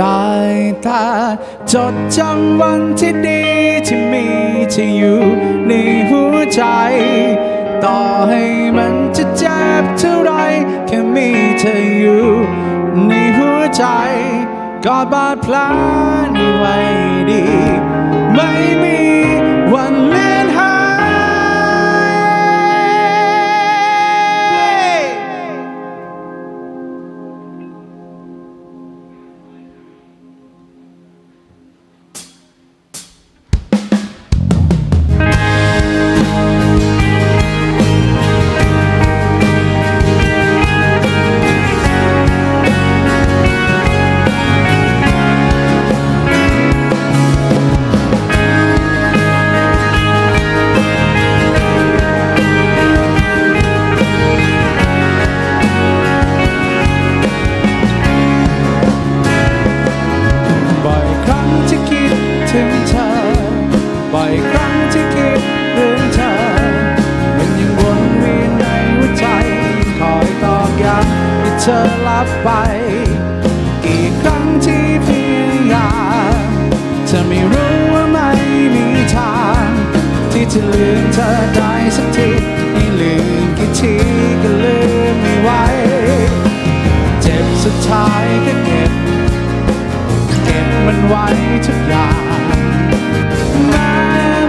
ได้แต่จดจำวันที่ดีที่มีเธออยู่ในหัวใจ ต่อให้มันจะเจ็บเท่าไรแค่มีเธออยู่ในหัวใจกอดบาดแผลนี้ไว้ดี ไม่มีวันเลือนหาย ธอลับไป กี่ครั้งที่พยายามเธอไม่รู้ว่าไม่มีทาง ที่จะลืมเธอได้สักทีให้ลืมกี่ทีก็ลืมไม่ไหวเจ็บสุดท้ายก็เก็บ เก็บมันไว้ทุกอย่างแม้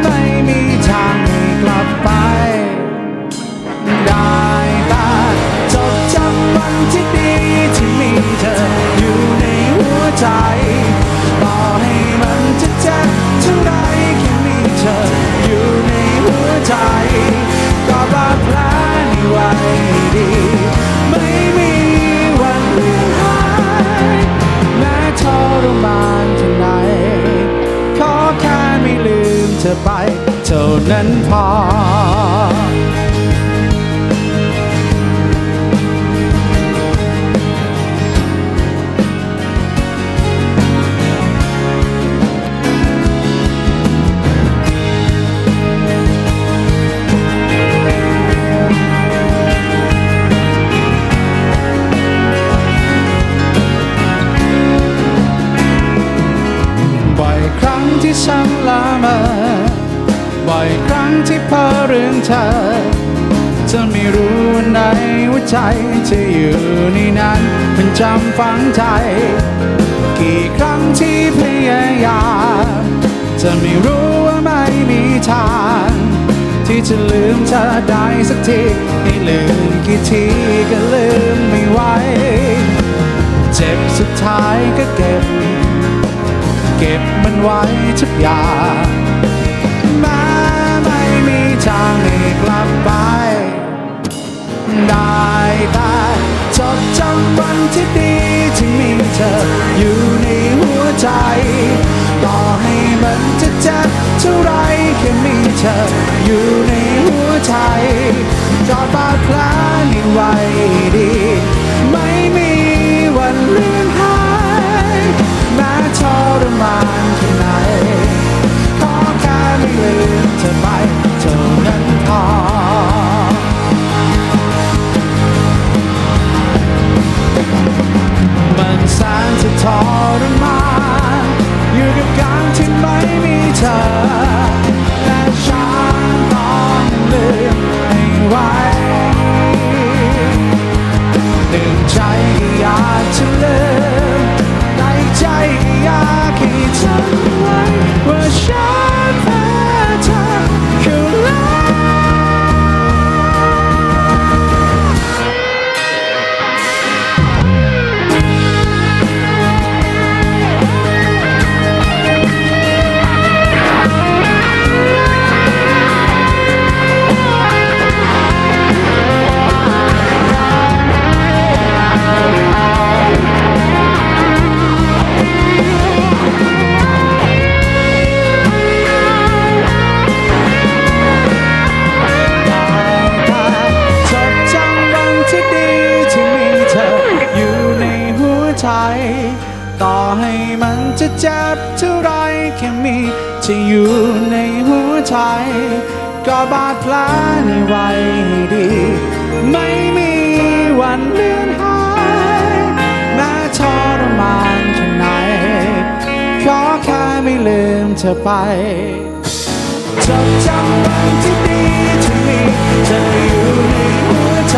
ไม่มีทาง เธออยู่ในหัวใจต่อให้มันจะเจ็บเท่าไรแค่มีเธออยู่ในหัวใจก็บาดแผลนี้ไว้ดี ไม่มีวันเลือนหายแม้ทรมานเท่าไหนขอแค่ไม่ลืมเธอไป เท่านั้นพอ ที่ฉันละเมอบ่อยครั้งที่เพ้อเรื่องเธอจะไม่รู้วันไหนหัวใจจะอยู่ในนั้นเป็นจำฝังใจ กี่ครั้งที่พยายามจะไม่รู้ว่าไม่มีทาง ที่จะลืมเธอได้สักทีให้ลืมกี่ทีก็ลืมไม่ไหวเจ็บสุดท้ายก็เก็บ เก็บมันไว้ทุกอย่างแม้ไม่มีทางให้กลับไป ได้แต่จดจำวันที่ดีที่มีเธอ ที่อยู่ในหัวใจ ก็บาดแผลในวัยดี ไม่มีวันเลือนหายแม้ทรมานแค่ไหนขอแค่ไม่ลืมเธอไปจดจำวันที่ดีที่มีเธออยู่ในหัวใจ